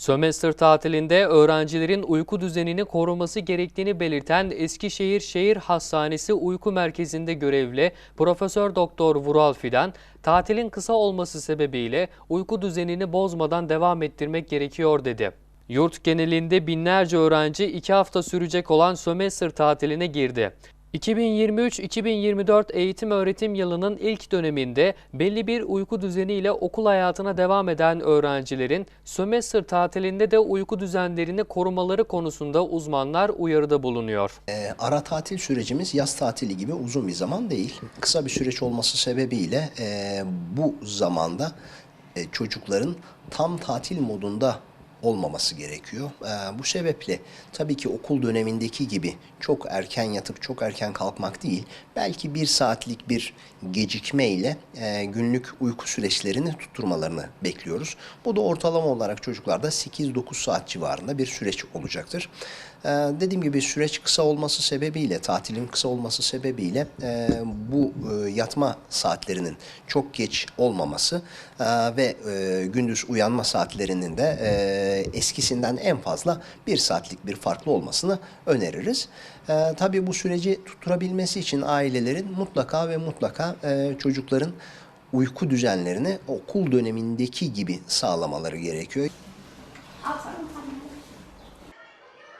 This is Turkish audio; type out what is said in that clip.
Sömestr tatilinde öğrencilerin uyku düzenini koruması gerektiğini belirten Eskişehir Şehir Hastanesi Uyku Merkezi'nde görevli Profesör Doktor Vural Fidan, tatilin kısa olması sebebiyle uyku düzenini bozmadan devam ettirmek gerekiyor dedi. Yurt genelinde binlerce öğrenci iki hafta sürecek olan sömestr tatiline girdi. 2023-2024 eğitim öğretim yılının ilk döneminde belli bir uyku düzeniyle okul hayatına devam eden öğrencilerin sömestr tatilinde de uyku düzenlerini korumaları konusunda uzmanlar uyarıda bulunuyor. E, ara tatil sürecimiz yaz tatili gibi uzun bir zaman değil. Kısa bir süreç olması sebebiyle e, bu zamanda e, çocukların tam tatil modunda olmaması gerekiyor. E, bu sebeple tabii ki okul dönemindeki gibi çok erken yatıp çok erken kalkmak değil, belki bir saatlik bir gecikme ile e, günlük uyku süreçlerini tutturmalarını bekliyoruz. Bu da ortalama olarak çocuklarda 8-9 saat civarında bir süreç olacaktır. E, dediğim gibi süreç kısa olması sebebiyle, tatilin kısa olması sebebiyle e, bu e, yatma saatlerinin çok geç olmaması e, ve e, gündüz uyanma saatlerinin de e, eskisinden en fazla bir saatlik bir farklı olmasını öneririz. E, tabii bu süreci tutturabilmesi için ailelerin mutlaka ve mutlaka e, çocukların uyku düzenlerini okul dönemindeki gibi sağlamaları gerekiyor.